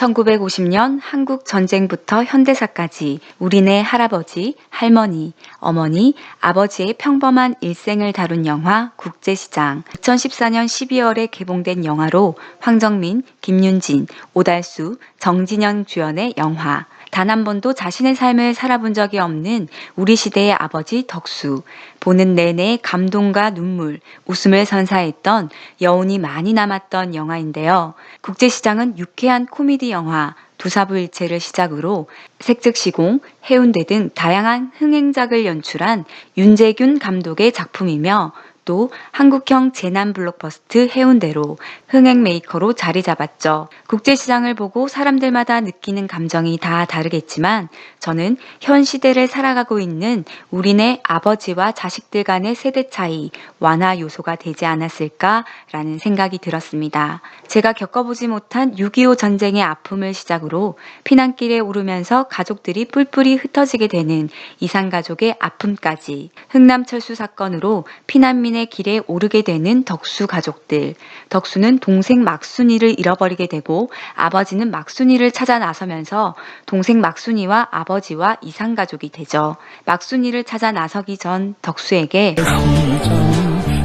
1950년 한국 전쟁부터 현대사까지 우리네 할아버지, 할머니, 어머니, 아버지의 평범한 일생을 다룬 영화 국제시장. 2014년 12월에 개봉된 영화로 황정민, 김윤진, 오달수, 정진영 주연의 영화. 단 한 번도 자신의 삶을 살아본 적이 없는 우리 시대의 아버지 덕수. 보는 내내 감동과 눈물, 웃음을 선사했던 여운이 많이 남았던 영화인데요. 국제시장은 유쾌한 코미디 영화, 두사부일체를 시작으로 색즉시공, 해운대 등 다양한 흥행작을 연출한 윤재균 감독의 작품이며 또 한국형 재난 블록버스트 해운대로 흥행 메이커로 자리 잡았죠. 국제시장을 보고 사람들마다 느끼는 감정이 다 다르겠지만 저는 현 시대를 살아가고 있는 우리네 아버지와 자식들 간의 세대 차이 완화 요소가 되지 않았을까라는 생각이 들었습니다. 제가 겪어보지 못한 6.25 전쟁의 아픔을 시작으로 피난길에 오르면서 가족들이 뿔뿔이 흩어지게 되는 이산가족의 아픔까지 흥남철수 사건으로 피난민 의 길에 오르게 되는 덕수 가족들. 덕수는 동생 막순이를 잃어버리게 되고 아버지는 막순이를 찾아 나서면서 동생 막순이와 아버지와 이산가족이 되죠. 막순이를 찾아 나서기 전 덕수에게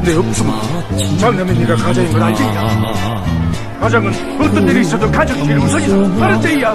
내 없으면 장남의 네가 가장인 걸 알겠냐? 가장은 어떤 일이 있어도 가장 제일 우선이다. 알았지야?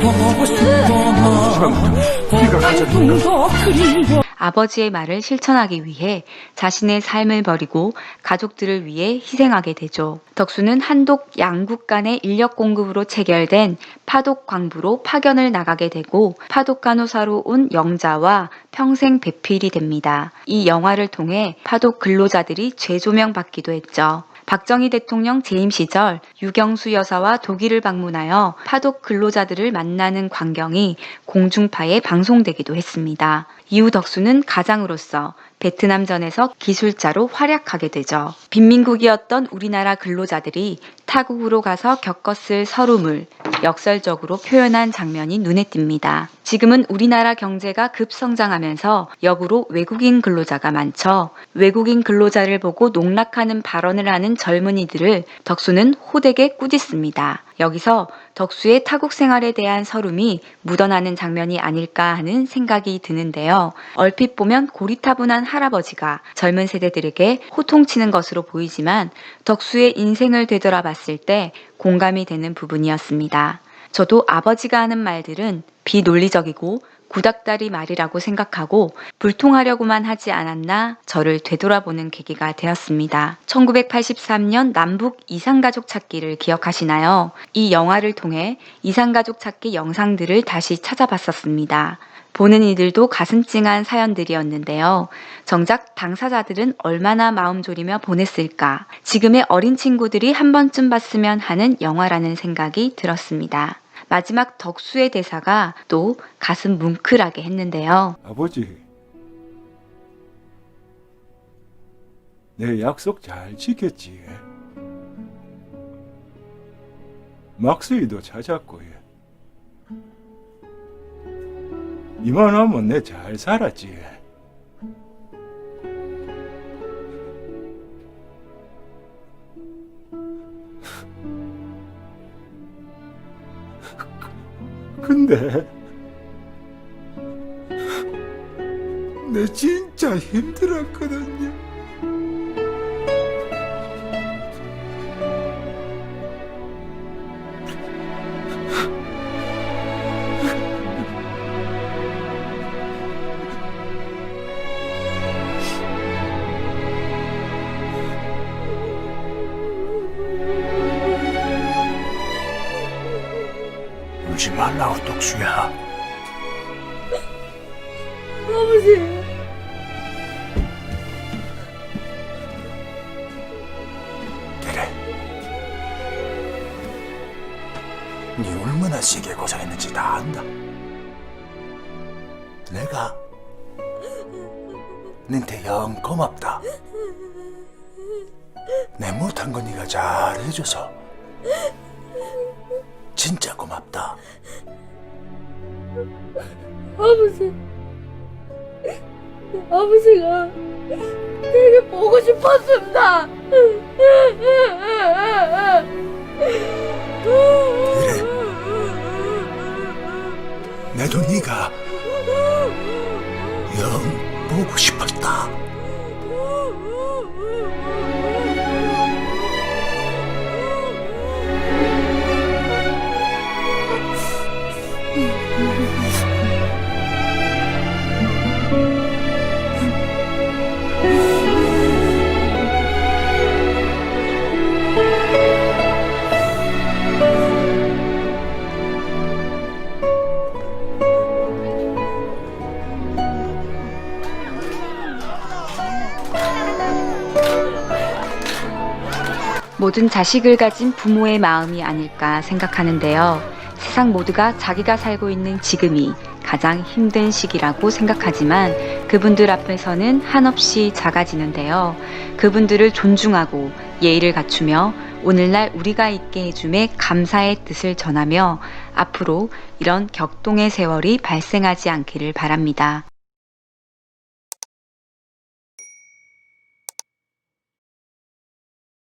네가 가장이다. 아버지의 말을 실천하기 위해 자신의 삶을 버리고 가족들을 위해 희생하게 되죠. 덕수는 한독 양국 간의 인력 공급으로 체결된 파독 광부로 파견을 나가게 되고 파독 간호사로 온 영자와 평생 배필이 됩니다. 이 영화를 통해 파독 근로자들이 재조명 받기도 했죠. 박정희 대통령 재임 시절 유경수 여사와 독일을 방문하여 파독 근로자들을 만나는 광경이 공중파에 방송되기도 했습니다. 이후 덕수는 가장으로서 베트남전에서 기술자로 활약하게 되죠. 빈민국이었던 우리나라 근로자들이 타국으로 가서 겪었을 서름을 역설적으로 표현한 장면이 눈에 띕니다. 지금은 우리나라 경제가 급성장하면서 역으로 외국인 근로자가 많죠. 외국인 근로자를 보고 농락하는 발언을 하는 젊은이들을 덕수는 호되게 꾸짖습니다. 여기서 덕수의 타국 생활에 대한 서름이 묻어나는 장면이 아닐까 하는 생각이 드는데요. 얼핏 보면 고리타분한 할아버지가 젊은 세대들에게 호통치는 것으로 보이지만 덕수의 인생을 되돌아 봤을 때 공감이 되는 부분이었습니다. 저도 아버지가 하는 말들은 비논리적이고 구닥다리 말이라고 생각하고 불통하려고만 하지 않았나 저를 되돌아보는 계기가 되었습니다. 1983년 남북 이산가족 찾기를 기억하시나요? 이 영화를 통해 이산가족 찾기 영상들을 다시 찾아봤었습니다. 보는 이들도 가슴 찡한 사연들이었는데요. 정작 당사자들은 얼마나 마음 졸이며 보냈을까. 지금의 어린 친구들이 한 번쯤 봤으면 하는 영화라는 생각이 들었습니다. 마지막 덕수의 대사가 또 가슴 뭉클하게 했는데요. 아버지, 내 약속 잘 지켰지. 막수이도 찾았고, 예. 이만하면 내 잘 살았지. 근데 내 진짜 힘들었거든요. 울지 말라고 독수야. 아버지. 그래. 네 얼마나 세게 고생했는지 다 안다. 내가 너한테 영 고맙다. 내 못한 거 네가 잘 해줘서 진짜 고맙다. 아버지. 아버지가 되게 보고 싶었습니다. 그래. 나도 네가 영 보고 싶었다. 모든 자식을 가진 부모의 마음이 아닐까 생각하는데요. 세상 모두가 자기가 살고 있는 지금이 가장 힘든 시기라고 생각하지만 그분들 앞에서는 한없이 작아지는데요. 그분들을 존중하고 예의를 갖추며 오늘날 우리가 있게 해줌에 감사의 뜻을 전하며 앞으로 이런 격동의 세월이 발생하지 않기를 바랍니다.